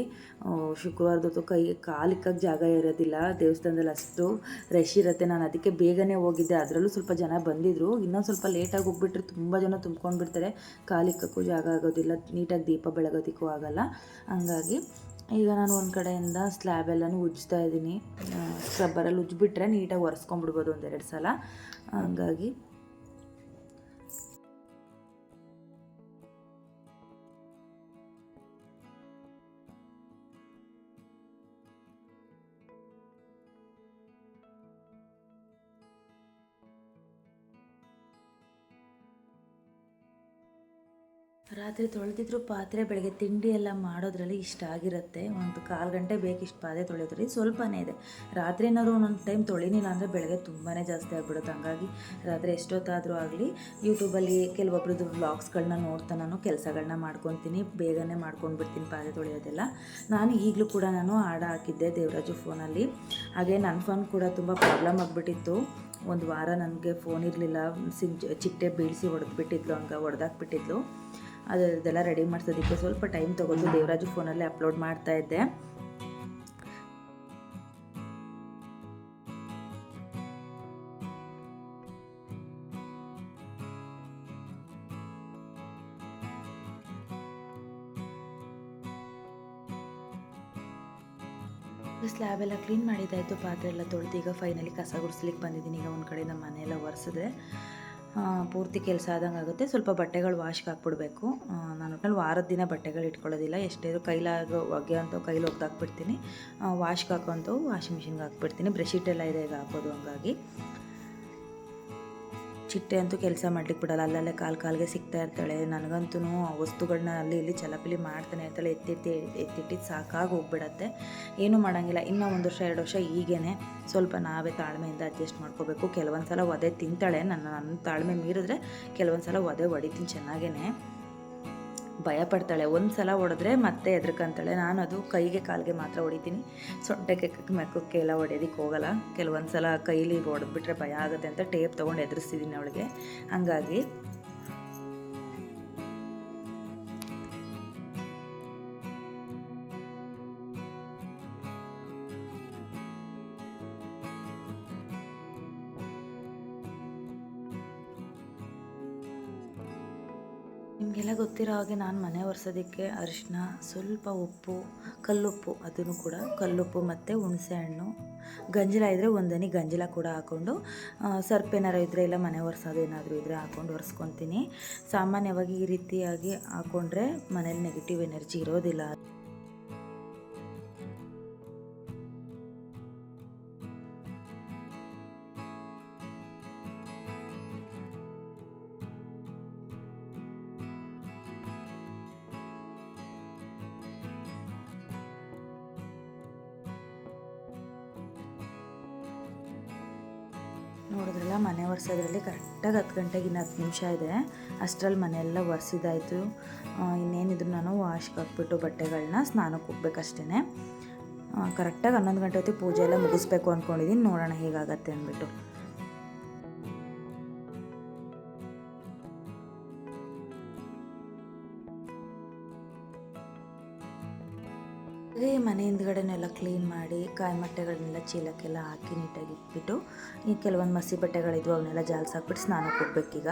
ಶುಕ್ರವಾರದೊತ್ತು ಕೈ, ಕಾಲಿಕ್ಕಾಗಿ ಜಾಗ ಇರೋದಿಲ್ಲ, ದೇವಸ್ಥಾನದಲ್ಲಿ ಅಷ್ಟು ರಶ್ ಇರುತ್ತೆ. ನಾನು ಅದಕ್ಕೆ ಬೇಗನೆ ಹೋಗಿದ್ದೆ. ಅದರಲ್ಲೂ ಸ್ವಲ್ಪ ಜನ ಬಂದಿದ್ದರು ಇನ್ನೊಂದು ಸ್ವಲ್ಪ ಲೇಟಾಗಿ ಹೋಗ್ಬಿಟ್ರೆ ತುಂಬ ಜನ ತುಂಬ್ಕೊಂಡು ಬಿಡ್ತಾರೆ. ಜಾಗ ಆಗೋದಿಲ್ಲ, ನೀಟಾಗಿ ದೀಪ ಬೆಳಗೋದಕ್ಕೂ ಆಗಲ್ಲ. ಹಂಗಾಗಿ ಈಗ ನಾನು ಒಂದು ಕಡೆಯಿಂದ ಸ್ಲ್ಯಾಬ್ ಎಲ್ಲನೂ ಉಜ್ಜ್ತಾ ಇದ್ದೀನಿ. ಸ್ಕ್ರಬ್ಬರಲ್ಲಿ ಉಜ್ಜಿಬಿಟ್ರೆ ನೀಟಾಗಿ ಒರೆಸ್ಕೊಂಡ್ಬಿಡ್ಬೋದು ಒಂದೆರಡು ಸಲ. ಹಂಗಾಗಿ ರಾತ್ರಿ ತೊಳೆದಿದ್ರು ಪಾತ್ರೆ, ಬೆಳಗ್ಗೆ ತಿಂಡಿ ಎಲ್ಲ ಮಾಡೋದ್ರಲ್ಲಿ ಇಷ್ಟ ಆಗಿರುತ್ತೆ. ಒಂದು ಕಾಲು ಗಂಟೆ ಬೇಕಿಷ್ಟು ಪಾತ್ರೆ ತೊಳೆದ್ರಿ ಸ್ವಲ್ಪನೇ ಇದೆ. ರಾತ್ರಿ ಏನಾದ್ರು ಒಂದೊಂದು ಟೈಮ್ ತೊಳಿನಿಲ್ಲ ಅಂದರೆ ಬೆಳಗ್ಗೆ ತುಂಬಾ ಜಾಸ್ತಿ ಆಗಿಬಿಡುತ್ತೆ. ಹಂಗಾಗಿ ರಾತ್ರಿ ಎಷ್ಟೊತ್ತಾದರೂ ಆಗಲಿ ಯೂಟ್ಯೂಬಲ್ಲಿ ಕೆಲವೊಬ್ರದ್ದು ವ್ಲಾಗ್ಸ್ಗಳನ್ನ ನೋಡ್ತಾ ನಾನು ಕೆಲಸಗಳನ್ನ ಮಾಡ್ಕೊತೀನಿ. ಬೇಗನೆ ಮಾಡ್ಕೊಂಡು ಬಿಡ್ತೀನಿ ಪಾತ್ರೆ ತೊಳೆಯೋದೆಲ್ಲ. ನಾನು ಈಗಲೂ ಕೂಡ ನಾನು ಆಡ ಹಾಕಿದ್ದೆ ದೇವರಾಜು ಫೋನಲ್ಲಿ. ಹಾಗೆ ನನ್ನ ಫೋನ್ ಕೂಡ ತುಂಬ ಪ್ರಾಬ್ಲಮ್ ಆಗಿಬಿಟ್ಟಿತ್ತು. ಒಂದು ವಾರ ನನಗೆ ಫೋನ್ ಇರಲಿಲ್ಲ. ಸಿಂಚ್ ಚಿಟ್ಟೆ ಬೀಳಿಸಿ ಹೊಡೆದ್ಬಿಟ್ಟಿದ್ಲು ಹಂಗೆ ಹೊಡೆದಾಕ್ಬಿಟ್ಟಿದ್ಲು ಅದೆಲ್ಲ ರೆಡಿ ಮಾಡಿಸೋದಕ್ಕೆ ಸ್ವಲ್ಪ ಟೈಮ್ ತೊಗೊಂಡು ದೇವರಾಜು ಫೋನಲ್ಲೇ ಅಪ್ಲೋಡ್ ಮಾಡ್ತಾ ಇದ್ದೆ. ಸ್ಲ್ಯಾಬ್ ಎಲ್ಲ ಕ್ಲೀನ್ ಮಾಡಿದ್ದಾಯಿತು. ಪಾತ್ರೆ ಎಲ್ಲ ತೊಳೆದು ಈಗ ಫೈನಲಿ ಕಸ ಗುಡಿಸ್ಲಿಕ್ಕೆ ಬಂದಿದ್ದೀನಿ. ಈಗ ಒಂದು ಕಡೆ ನಮ್ಮ ಮನೆ ಎಲ್ಲ ಒರೆಸಿದ್ರೆ. ಪೂರ್ತಿ ಕೆಲಸ ಆದಂಗೆ ಆಗುತ್ತೆ. ಸ್ವಲ್ಪ ಬಟ್ಟೆಗಳು ವಾಶ್ಗೆ ಹಾಕ್ಬಿಡ್ಬೇಕು. ನಾನು ಒಟ್ನಲ್ಲಿ ವಾರದ ದಿನ ಬಟ್ಟೆಗಳು ಇಟ್ಕೊಳ್ಳೋದಿಲ್ಲ. ಎಷ್ಟೇ ಕೈಲಾಗ ಒಗೆ ಅಂತ ಕೈಲಿ ಒಗ್ದಾಕ್ಬಿಡ್ತೀನಿ ವಾಶ್ಗೆ ಹಾಕೋಂಥವು ವಾಷಿಂಗ್ ಮಿಷಿನ್ಗೆ ಹಾಕ್ಬಿಡ್ತೀನಿ. ಬ್ರಷೀಟ್ ಎಲ್ಲ ಇದೆ ಈಗ ಹಾಕೋದು ಹಂಗಾಗಿ. ಚಿಟ್ಟೆ ಅಂತೂ ಕೆಲಸ ಮಾಡ್ಲಿಕ್ಕೆ ಬಿಡಲ್ಲ. ಅಲ್ಲಲ್ಲೇ ಕಾಲು ಕಾಲಿಗೆ ಸಿಗ್ತಾ ಇರ್ತಾಳೆ. ನನಗಂತೂ ವಸ್ತುಗಳನ್ನ ಅಲ್ಲಿ ಇಲ್ಲಿ ಚಲಪಿಲಿ ಮಾಡ್ತಾನೆ ಇರ್ತಾಳೆ. ಎತ್ತಿಟ್ಟಿ ಎತ್ತಿಟ್ಟಿದ್ದು ಸಾಕಾಗಿ ಹೋಗ್ಬಿಡತ್ತೆ. ಏನೂ ಮಾಡೋಂಗಿಲ್ಲ. ಇನ್ನೂ ಒಂದು ವರ್ಷ, ಎರಡು ವರ್ಷ ಈಗೇನೆ ಸ್ವಲ್ಪ ನಾವೇ ತಾಳ್ಮೆಯಿಂದ ಅಡ್ಜಸ್ಟ್ ಮಾಡ್ಕೋಬೇಕು. ಕೆಲವೊಂದು ಸಲ ಒದೆ ತಿಂತಾಳೆ. ನನ್ನ ನನ್ನ ತಾಳ್ಮೆ ಮೀರಿದ್ರೆ ಕೆಲವೊಂದು ಸಲ ಒದೆ ಹೊಡಿತೀನಿ ಚೆನ್ನಾಗೇ ಭಯ ಪಡ್ತಾಳೆ ಒಂದು ಸಲ ಹೊಡೆದ್ರೆ ಮತ್ತೆ ಹೆದರ್ಕಂತಾಳೆ. ನಾನು ಅದು ಕೈಗೆ ಕಾಲಿಗೆ ಮಾತ್ರ ಹೊಡಿತೀನಿ. ಸೊಂಟಕ್ಕೆ ಮೆಕ್ಕಕ್ಕೆ ಎಲ್ಲ ಹೊಡೆಯೋದಕ್ಕೆ ಹೋಗಲ್ಲ. ಕೆಲವೊಂದು ಸಲ ಕೈಲಿ ಹೊಡೆದ್ಬಿಟ್ರೆ ಭಯ ಆಗುತ್ತೆ ಅಂತ ಟೇಪ್ ತೊಗೊಂಡು ಎದುರಿಸ್ತಿದ್ದೀನಿ ಅವಳಿಗೆ. ಹಂಗಾಗಿ ನಿಮಗೆಲ್ಲ ಗೊತ್ತಿರೋ ಹಾಗೆ ನಾನು ಮನೆ ಒರೆಸೋದಕ್ಕೆ ಅರಿಶಿನ ಸ್ವಲ್ಪ ಉಪ್ಪು, ಕಲ್ಲುಪ್ಪು, ಅದನ್ನು ಕೂಡ ಕಲ್ಲುಪ್ಪು ಮತ್ತು ಹುಣಸೆ ಹಣ್ಣು, ಗಂಜಲ ಇದ್ದರೆ ಒಂದನಿ ಗಂಜಲ ಕೂಡ ಹಾಕ್ಕೊಂಡು ಸರ್ಪೇನಾರು ಇದ್ದರೆ ಇಲ್ಲ ಮನೆ ಒರೆಸೋದು ಏನಾದರೂ ಇದ್ದರೆ ಹಾಕ್ಕೊಂಡು ಒರೆಸ್ಕೊತೀನಿ. ಸಾಮಾನ್ಯವಾಗಿ ಈ ರೀತಿಯಾಗಿ ಹಾಕ್ಕೊಂಡ್ರೆ ಮನೇಲಿ ನೆಗೆಟಿವ್ ಎನರ್ಜಿ ಇರೋದಿಲ್ಲ. ನೋಡಿದ್ರಲ್ಲ, ಮನೆ ಒರೆಸೋದ್ರಲ್ಲಿ ಕರೆಕ್ಟಾಗಿ ಹತ್ತು ಗಂಟೆಗೆ ಇನ್ನು ಹತ್ತು ನಿಮಿಷ ಇದೆ. ಅಷ್ಟರಲ್ಲಿ ಮನೆಯೆಲ್ಲ ಒರೆಸಿದಾಯಿತು ಇನ್ನೇನಿದ್ರು ನಾನು ವಾಶ್ಗೆ ಹಾಕ್ಬಿಟ್ಟು ಬಟ್ಟೆಗಳನ್ನ ಸ್ನಾನಕ್ಕೆ ಹೋಗ್ಬೇಕಷ್ಟೇ ಕರೆಕ್ಟಾಗಿ ಹನ್ನೊಂದು ಗಂಟೆ ಹೊತ್ತಿಗೆ ಪೂಜೆ ಎಲ್ಲ ಮುಗಿಸ್ಬೇಕು ಅಂದ್ಕೊಂಡಿದ್ದೀನಿ ನೋಡೋಣ ಹೇಗಾಗತ್ತೆ ಅಂದ್ಬಿಟ್ಟು. ಮನೆ ಹಿಂದ್ಗಡೆನೆಲ್ಲ ಕ್ಲೀನ್ ಮಾಡಿ, ಕಾಯಿ ಮೊಟ್ಟೆಗಳನ್ನೆಲ್ಲ ಚೀಲಕ್ಕೆಲ್ಲ ಹಾಕಿ ನೀಟಾಗಿ ಇಟ್ಬಿಟ್ಟು, ಈ ಕೆಲವೊಂದು ಮಸಿ ಬಟ್ಟೆಗಳಿದ್ವು, ಅವನ್ನೆಲ್ಲ ಜಾಲ್ಸಾಕ್ಬಿಟ್ಟು ಸ್ನಾನಕ್ಕೆ ಹೋಗ್ಬೇಕೀಗ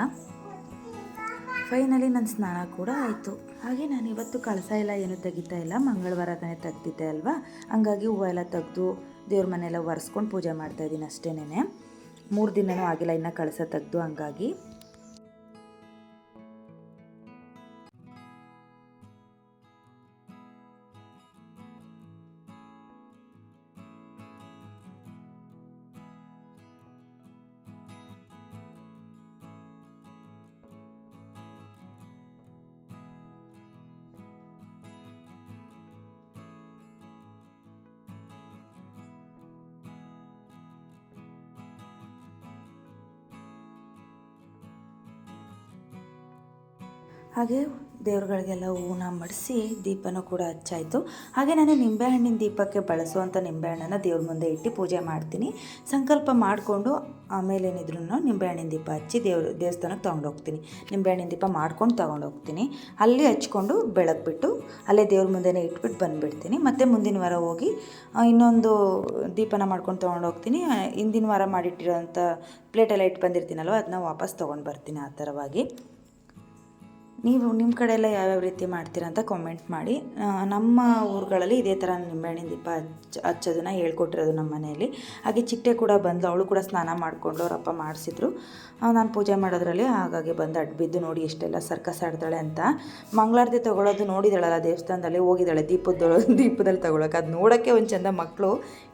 ಫೈನಲಿ ನನ್ನ ಸ್ನಾನ ಕೂಡ ಆಯಿತು. ಹಾಗೆ ನಾನು ಇವತ್ತು ಕಳಸ ಇಲ್ಲ ಏನು ತೆಗಿತಾ ಇಲ್ಲ ಮಂಗಳವಾರ ತಾನೇ ತೆಗ್ದಿದ್ದೆ ಅಲ್ವಾ? ಹಂಗಾಗಿ ಹೂವು ಎಲ್ಲ ತೆಗೆದು ದೇವ್ರ ಮನೆಯೆಲ್ಲ ಒರೆಸ್ಕೊಂಡು ಪೂಜೆ ಮಾಡ್ತಾಯಿದ್ದೀನಿ ಅಷ್ಟೇನೆ ಮೂರು ದಿನವೂ ಆಗಿಲ್ಲ, ಇನ್ನು ಕಳಸ ತೆಗೆದು ಹಂಗಾಗಿ. ಹಾಗೆ ದೇವ್ರುಗಳಿಗೆಲ್ಲ ಹೂವನ್ನ ಮಡಿಸಿ ದೀಪನೂ ಕೂಡ ಹಚ್ಚಾಯಿತು. ಹಾಗೆ ನಾನು ನಿಂಬೆಹಣ್ಣಿನ ದೀಪಕ್ಕೆ ಬಳಸುವಂಥ ನಿಂಬೆಹಣ್ಣನ್ನು ದೇವ್ರ ಮುಂದೆ ಇಟ್ಟು ಪೂಜೆ ಮಾಡ್ತೀನಿ. ಸಂಕಲ್ಪ ಮಾಡಿಕೊಂಡು ಆಮೇಲೆ ಏನಿದ್ರು ನಿಂಬೆಹಣ್ಣಿನ ದೀಪ ಹಚ್ಚಿ ದೇವ್ರ ದೇವಸ್ಥಾನಕ್ಕೆ ತೊಗೊಂಡೋಗ್ತೀನಿ. ನಿಂಬೆಹಣ್ಣಿನ ದೀಪ ಮಾಡ್ಕೊಂಡು ತೊಗೊಂಡೋಗ್ತೀನಿ. ಅಲ್ಲಿ ಹಚ್ಕೊಂಡು ಬೆಳಗ್ಬಿಟ್ಟು ಅಲ್ಲೇ ದೇವ್ರ ಮುಂದೆನೇ ಇಟ್ಬಿಟ್ಟು ಬಂದುಬಿಡ್ತೀನಿ. ಮತ್ತು ಮುಂದಿನ ವಾರ ಹೋಗಿ ಇನ್ನೊಂದು ದೀಪನ ಮಾಡ್ಕೊಂಡು ತೊಗೊಂಡೋಗ್ತೀನಿ. ಹಿಂದಿನ ವಾರ ಮಾಡಿಟ್ಟಿರೋಂಥ ಪ್ಲೇಟೆಲ್ಲ ಇಟ್ಟು ಬಂದಿರ್ತೀನಲ್ವ, ಅದನ್ನ ವಾಪಸ್ ತೊಗೊಂಡು ಬರ್ತೀನಿ ಆ ಥರವಾಗಿ. ನೀವು ನಿಮ್ಮ ಕಡೆ ಎಲ್ಲ ಯಾವ್ಯಾವ ರೀತಿ ಮಾಡ್ತೀರಾ ಅಂತ ಕಾಮೆಂಟ್ ಮಾಡಿ. ನಮ್ಮ ಊರುಗಳಲ್ಲಿ ಇದೇ ಥರ ನಿಂಬೆಹಣ್ಣಿನ ದೀಪ ಹಚ್ಚ, ಹಚ್ಚೋದನ್ನು ಹೇಳ್ಕೊಟ್ಟಿರೋದು ನಮ್ಮ ಮನೆಯಲ್ಲಿ. ಹಾಗೆ ಚಿಟ್ಟೆ ಕೂಡ ಬಂದು ಅವಳು ಕೂಡ ಸ್ನಾನ ಮಾಡಿಕೊಂಡು ಅವರಪ್ಪ ಮಾಡಿಸಿದ್ರು. ನಾನು ಪೂಜೆ ಮಾಡೋದ್ರಲ್ಲಿ ಹಾಗಾಗಿ ಬಂದು ಅಡ್ಬಿದ್ದು ನೋಡಿ ಎಷ್ಟೆಲ್ಲ ಸರ್ಕಸ್ ಆಡ್ತಾಳೆ ಅಂತ. ಮಂಗಳಾರತಿ ತೊಗೊಳೋದು ನೋಡಿದಾಳಲ್ಲ, ದೇವಸ್ಥಾನದಲ್ಲಿ ಹೋಗಿದ್ದಾಳೆ, ದೀಪದ ದೀಪದಲ್ಲಿ ತೊಗೊಳಕ್ಕೆ. ಅದು ನೋಡೋಕ್ಕೆ ಒಂದು ಚಂದ ಮಕ್ಕಳು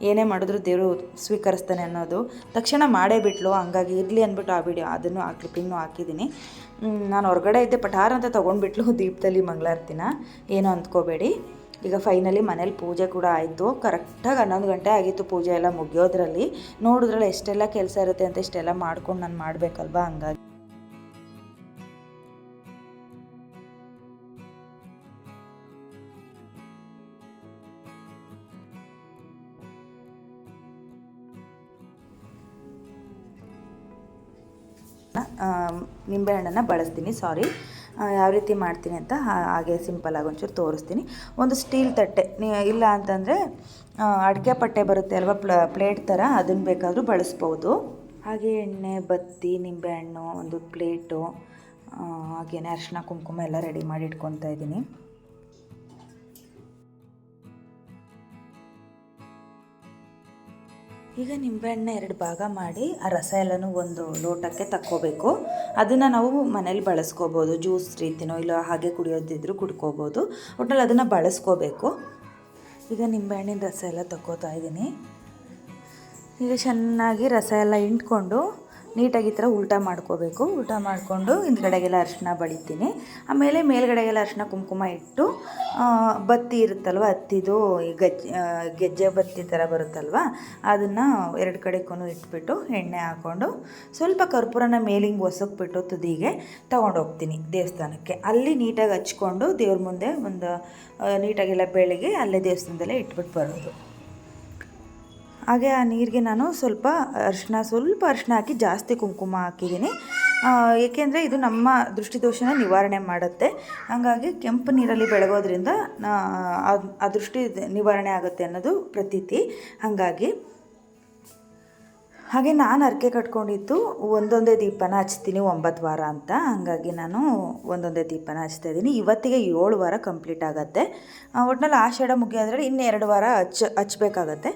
ಏನೇ ಮಾಡಿದ್ರು ದೇವರು ಸ್ವೀಕರಿಸ್ತಾನೆ ಅನ್ನೋದು. ತಕ್ಷಣ ಮಾಡೇ ಬಿಟ್ಲು, ಹಂಗಾಗಿ ಇರಲಿ ಅಂದ್ಬಿಟ್ಟು ಆ ವಿಡಿಯೋ ಅದನ್ನು, ಆ ಕ್ಲಿಪ್ಪಿಂಗ್ನು ಹಾಕಿದ್ದೀನಿ. ನಾನು ಹೊರಗಡೆ ಇದ್ದೆ ಪಠಾರ್ ಅಂತ ತೊಗೊಂಡ್ಬಿಟ್ಲು ದೀಪದಲ್ಲಿ ಮಂಗಳಾರತಿನ. ಏನು ಅಂದ್ಕೋಬೇಡಿ. ಈಗ ಫೈನಲಿ ಮನೇಲಿ ಪೂಜೆ ಕೂಡ ಆಯಿತು. ಕರೆಕ್ಟಾಗಿ ಹನ್ನೊಂದು ಗಂಟೆ ಆಗಿತ್ತು ಪೂಜೆ ಎಲ್ಲ ಮುಗಿಯೋದ್ರಲ್ಲಿ. ನೋಡಿದ್ರಲ್ಲಿ ಎಷ್ಟೆಲ್ಲ ಕೆಲಸ ಇರುತ್ತೆ ಅಂತ ಇಷ್ಟೆಲ್ಲ ಮಾಡ್ಕೊಂಡು ನಾನು ಮಾಡಬೇಕಲ್ವಾ ಹಂಗಾಗಿ. ನಿಂಬೆಹಣ್ಣನ್ನು ಬಳಸ್ತೀನಿ ಸಾರಿ ಯಾವ ರೀತಿ ಮಾಡ್ತೀನಿ ಅಂತ ಹಾಗೆ ಸಿಂಪಲಾಗಿ ಒಂಚೂರು ತೋರಿಸ್ತೀನಿ. ಒಂದು ಸ್ಟೀಲ್ ತಟ್ಟೆ ಇಲ್ಲ ಅಂತಂದರೆ ಅಡಿಕೆ ಪಟ್ಟೆ ಬರುತ್ತೆ ಅಲ್ವಾ, ಪ್ಲ ಪ್ಲೇಟ್ ಥರ ಅದನ್ನು ಬೇಕಾದರೂ ಬಳಸ್ಬೋದು. ಹಾಗೆ ಎಣ್ಣೆ, ಬತ್ತಿ, ನಿಂಬೆಹಣ್ಣು, ಒಂದು ಪ್ಲೇಟು ಹಾಗೆಯೇ ಅರಿಶಿನ ಕುಂಕುಮ ಎಲ್ಲ ರೆಡಿ ಮಾಡಿ ಇಟ್ಕೊತಾ ಇದ್ದೀನಿ. ಈಗ ನಿಂಬೆಹಣ್ಣೆ ಎರಡು ಭಾಗ ಮಾಡಿ ಆ ರಸ ಎಲ್ಲನೂ ಒಂದು ಲೋಟಕ್ಕೆ ತಕ್ಕೋಬೇಕು. ಅದನ್ನು ನಾವು ಮನೇಲಿ ಬಳಸ್ಕೋಬೋದು. ಜ್ಯೂಸ್ ರೀತಿನೋ ಇಲ್ಲ ಹಾಗೆ ಕುಡಿಯೋದಿದ್ರು ಕುಡ್ಕೋಬೋದು. ಒಟ್ಟಲ್ಲಿ ಅದನ್ನು ಬಳಸ್ಕೋಬೇಕು. ಈಗ ನಿಂಬೆಹಣ್ಣಿನ ರಸ ಎಲ್ಲ ತಕ್ಕೋತಾ ಇದ್ದೀನಿ. ಈಗ ಚೆನ್ನಾಗಿ ರಸ ಎಲ್ಲ ಹಿಂಡ್ಕೊಂಡು ನೀಟಾಗಿ ಥರ ಉಲ್ಟಾ ಮಾಡ್ಕೋಬೇಕು. ಉಲ್ಟಾ ಮಾಡಿಕೊಂಡು ಹಿಂದ್ಗಡೆಗೆಲ್ಲ ಅರಿಶಿನ ಬಳಿತೀನಿ. ಆಮೇಲೆ ಮೇಲ್ಗಡೆಗೆಲ್ಲ ಅರಿಶಿನ ಕುಂಕುಮ ಇಟ್ಟು ಬತ್ತಿ ಇರುತ್ತಲ್ವ, ಹತ್ತಿದು, ಈ ಗಜ್ ಗೆಜ್ಜೆ ಬತ್ತಿ ಥರ ಬರುತ್ತಲ್ವ, ಅದನ್ನು ಎರಡು ಕಡೆಗೂ ಇಟ್ಬಿಟ್ಟು ಎಣ್ಣೆ ಹಾಕ್ಕೊಂಡು ಸ್ವಲ್ಪ ಕರ್ಪೂರನ ಮೇಲಿಂಗ್ ಒಸಕ್ಬಿಟ್ಟು ತುದಿಗೆ ತೊಗೊಂಡೋಗ್ತೀನಿ ದೇವಸ್ಥಾನಕ್ಕೆ. ಅಲ್ಲಿ ನೀಟಾಗಿ ಹಚ್ಕೊಂಡು ದೇವ್ರ ಮುಂದೆ ಒಂದು ನೀಟಾಗೆಲ್ಲ ಬೆಳಗ್ಗೆ ಅಲ್ಲೇ ದೇವಸ್ಥಾನದಲ್ಲೇ ಇಟ್ಬಿಟ್ಟು ಬರೋದು. ಹಾಗೆ ಆ ನೀರಿಗೆ ನಾನು ಸ್ವಲ್ಪ ಅರಿಶಿನ ಸ್ವಲ್ಪ ಅರಿಶಿನ ಹಾಕಿ ಜಾಸ್ತಿ ಕುಂಕುಮ ಹಾಕಿದ್ದೀನಿ. ಏಕೆಂದರೆ ಇದು ನಮ್ಮ ದೃಷ್ಟಿದೋಷನ ನಿವಾರಣೆ ಮಾಡುತ್ತೆ. ಹಾಗಾಗಿ ಕೆಂಪು ನೀರಲ್ಲಿ ಬೆಳಗೋದ್ರಿಂದ ಆ ದೃಷ್ಟಿ ನಿವಾರಣೆ ಆಗುತ್ತೆ ಅನ್ನೋದು ಪ್ರತೀತಿ. ಹಾಗಾಗಿ ಹಾಗೆ ನಾನು ಅರ್ಕೆ ಕಟ್ಕೊಂಡಿದ್ದು ಒಂದೊಂದೇ ದೀಪನ ಹಚ್ತೀನಿ ಒಂಬತ್ತು ವಾರ ಅಂತ. ಹಾಗಾಗಿ ನಾನು ಒಂದೊಂದೇ ದೀಪನ ಹಚ್ತಾ ಇದ್ದೀನಿ. ಇವತ್ತಿಗೆ ಏಳು ವಾರ ಕಂಪ್ಲೀಟ್ ಆಗುತ್ತೆ. ಒಟ್ನಲ್ಲಿ ಆಷಾಢ ಮುಗಿಯೋದ್ರಲ್ಲಿ ಇನ್ನೆರಡು ವಾರ ಹಚ್ಚ ಹಚ್ಬೇಕಾಗತ್ತೆ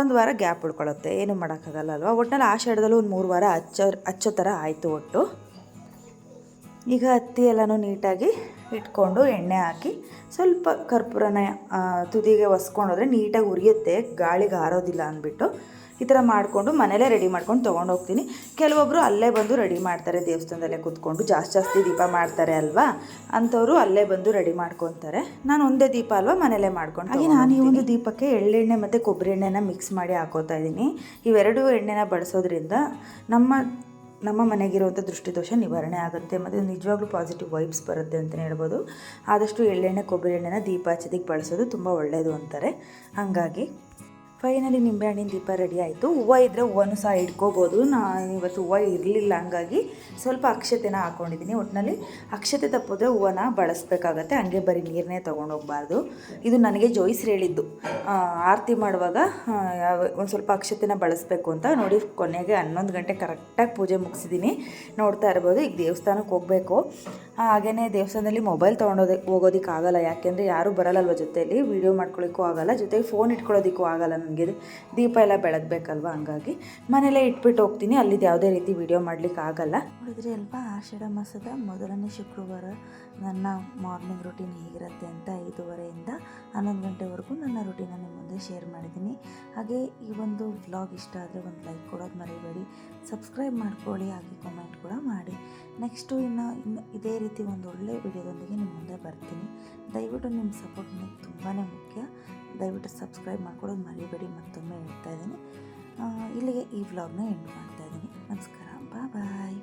ಒಂದು ವಾರ ಗ್ಯಾಪ್ ಉಳ್ಕೊಳ್ಳುತ್ತೆ. ಏನು ಮಾಡೋಕ್ಕಾಗಲ್ಲ ಅಲ್ವಾ? ಒಟ್ನಲ್ಲಿ ಆಷಾಢದಲ್ಲಿ ಒಂದು ಮೂರು ವಾರ ಹಚ್ಚೋ ಹಚ್ಚೋ ಥರ ಆಯಿತು ಒಟ್ಟು. ಈಗ ಹತ್ತಿ ಎಲ್ಲನೂ ನೀಟಾಗಿ ಇಟ್ಕೊಂಡು ಎಣ್ಣೆ ಹಾಕಿ ಸ್ವಲ್ಪ ಕರ್ಪೂರನ ತುದಿಗೆ ಒಸ್ಕೊಂಡೋದ್ರೆ ನೀಟಾಗಿ ಉರಿಯುತ್ತೆ. ಗಾಳಿಗೆ ಹಾರೋದಿಲ್ಲ ಅಂದ್ಬಿಟ್ಟು. ಈ ಥರ ಮಾಡಿಕೊಂಡು ಮನೇಲೇ ರೆಡಿ ಮಾಡ್ಕೊಂಡು ತೊಗೊಂಡು ಹೋಗ್ತೀನಿ. ಕೆಲವೊಬ್ಬರು ಅಲ್ಲೇ ಬಂದು ರೆಡಿ ಮಾಡ್ತಾರೆ ದೇವಸ್ಥಾನದಲ್ಲೇ ಕೂತ್ಕೊಂಡು ಜಾಸ್ತಿ ಜಾಸ್ತಿ ದೀಪ ಮಾಡ್ತಾರೆ ಅಲ್ವಾ? ಅಂಥವ್ರು ಅಲ್ಲೇ ಬಂದು ರೆಡಿ ಮಾಡ್ಕೊತಾರೆ. ನಾನು ಒಂದೇ ದೀಪ ಅಲ್ವಾ ಮನೇಲೇ ಮಾಡ್ಕೊಂಡು ಹಾಗೆ ನಾನು ಈ ಒಂದು ದೀಪಕ್ಕೆ ಎಳ್ಳೆಣ್ಣೆ ಮತ್ತು ಕೊಬ್ಬರಿ ಎಣ್ಣೆನ ಮಿಕ್ಸ್ ಮಾಡಿ ಹಾಕೋತಾ ಇದ್ದೀನಿ. ಇವೆರಡೂ ಎಣ್ಣೆನ ಬಳಸೋದ್ರಿಂದ ನಮ್ಮ ನಮ್ಮ ಮನೆಗಿರುವಂಥ ದೃಷ್ಟಿದೋಷ ನಿವಾರಣೆ ಆಗುತ್ತೆ. ಮತ್ತು ನಿಜವಾಗ್ಲೂ ಪಾಸಿಟಿವ್ ವೈಬ್ಸ್ ಬರುತ್ತೆ ಅಂತಲೇ ಹೇಳ್ಬೋದು. ಆದಷ್ಟು ಎಳ್ಳೆಣ್ಣೆ ಕೊಬ್ಬರಿ ಎಣ್ಣೆನ ದೀಪ ಹಚ್ಚೋದಕ್ಕೆ ಬಳಸೋದು ತುಂಬ ಒಳ್ಳೆಯದು ಅಂತಾರೆ. ಹಾಗಾಗಿ ಫೈನಲಿ ನಿಂಬೆಹಣ್ಣಿನ ದೀಪ ರೆಡಿ ಆಯಿತು. ಹೂವು ಇದ್ದರೆ ಹೂವನು ಸಹ ಇಟ್ಕೋಬೋದು. ನಾನು ಇವತ್ತು ಹೂವು ಇರಲಿಲ್ಲ ಹಂಗಾಗಿ ಸ್ವಲ್ಪ ಅಕ್ಷತೆನ ಹಾಕ್ಕೊಂಡಿದ್ದೀನಿ ಒಟ್ಟಿನಲ್ಲಿ ಅಕ್ಷತೆ ತಪ್ಪಿದ್ರೆ ಹೂವನ ಬಳಸಬೇಕಾಗತ್ತೆ. ಹಂಗೆ ಬರೀ ನೀರನ್ನೇ ತೊಗೊಂಡೋಗ್ಬಾರ್ದು ಇದು ನನಗೆ ಜೋಯಿಸ್ ಹೇಳಿದ್ದು. ಆರತಿ ಮಾಡುವಾಗ ಒಂದು ಸ್ವಲ್ಪ ಅಕ್ಷತೆನ ಬಳಸಬೇಕು ಅಂತ ನೋಡಿ ಕೊನೆಗೆ ಹನ್ನೊಂದು ಗಂಟೆ ಕರೆಕ್ಟಾಗಿ ಪೂಜೆ ಮುಗಿಸಿದ್ದೀನಿ. ನೋಡ್ತಾ ಇರ್ಬೋದು. ಈಗ ದೇವಸ್ಥಾನಕ್ಕೆ ಹೋಗಬೇಕು. ಹಾಗೆಯೇ ದೇವಸ್ಥಾನದಲ್ಲಿ ಮೊಬೈಲ್ ತೊಗೊಂಡೋದೆ ಹೋಗೋದಕ್ಕೆ ಆಗಲ್ಲ. ಯಾಕೆಂದರೆ ಯಾರೂ ಬರಲ್ಲಲ್ವ ಜೊತೆಯಲ್ಲಿ ವೀಡಿಯೋ ಮಾಡ್ಕೊಳ್ಳಿಕ್ಕೂ ಆಗಲ್ಲ. ಜೊತೆಗೆ ಫೋನ್ ಇಟ್ಕೊಳ್ಳೋದಕ್ಕೂ ಆಗಲ್ಲ ನನಗೆ. ದೀಪ ಎಲ್ಲ ಬೆಳಗಬೇಕಲ್ವ? ಹಂಗಾಗಿ ಮನೆಯಲ್ಲೇ ಇಟ್ಬಿಟ್ಟು ಹೋಗ್ತೀನಿ. ಅಲ್ಲಿದ್ದು ಯಾವುದೇ ರೀತಿ ವೀಡಿಯೋ ಮಾಡ್ಲಿಕ್ಕೆ ಆಗಲ್ಲ. ನೋಡಿದ್ರೆ ಅಲ್ವಾ, ಆಷಾಢ ಮಾಸದ ಮೊದಲನೇ ಶುಕ್ರವಾರ ನನ್ನ ಮಾರ್ನಿಂಗ್ ರೂಟೀನ್ ಹೇಗಿರುತ್ತೆ ಅಂತ ಐದೂವರೆಯಿಂದ ಹನ್ನೊಂದು ಗಂಟೆವರೆಗೂ ನನ್ನ ರುಟೀನನ್ನು ನಿಮ್ಮ ಮುಂದೆ ಶೇರ್ ಮಾಡಿದ್ದೀನಿ. ಹಾಗೆ ಈ ಒಂದು ವ್ಲಾಗ್ ಇಷ್ಟ ಆದರೆ ಒಂದು ಲೈಕ್ ಕೊಡೋದು ಮರಿಬೇಡಿ. ಸಬ್ಸ್ಕ್ರೈಬ್ ಮಾಡ್ಕೊಳ್ಳಿ. ಹಾಗೆ ಕಾಮೆಂಟ್ ಕೂಡ ಮಾಡಿ. ನೆಕ್ಸ್ಟು ಇನ್ನು ಇನ್ನು ಇದೇ ರೀತಿ ಒಂದು ಒಳ್ಳೆಯ ವಿಡಿಯೋದೊಂದಿಗೆ ನಿಮ್ಮ ಮುಂದೆ ಬರ್ತೀನಿ. ದಯವಿಟ್ಟು ನಿಮ್ಮ ಸಪೋರ್ಟ್ ನನಗೆ ತುಂಬಾ ಮುಖ್ಯ. ದಯವಿಟ್ಟು ಸಬ್ಸ್ಕ್ರೈಬ್ ಮಾಡ್ಕೊಡೋದು ಮರಿಬೇಡಿ, ಮತ್ತೊಮ್ಮೆ ಹೇಳ್ತಾ ಇದ್ದೀನಿ. ಇಲ್ಲಿಗೆ ಈ ವ್ಲಾಗ್ನ ಎಂಡ್ ಮಾಡ್ತಾ ಇದ್ದೀನಿ. ನಮಸ್ಕಾರ. ಬಾ ಬಾಯ್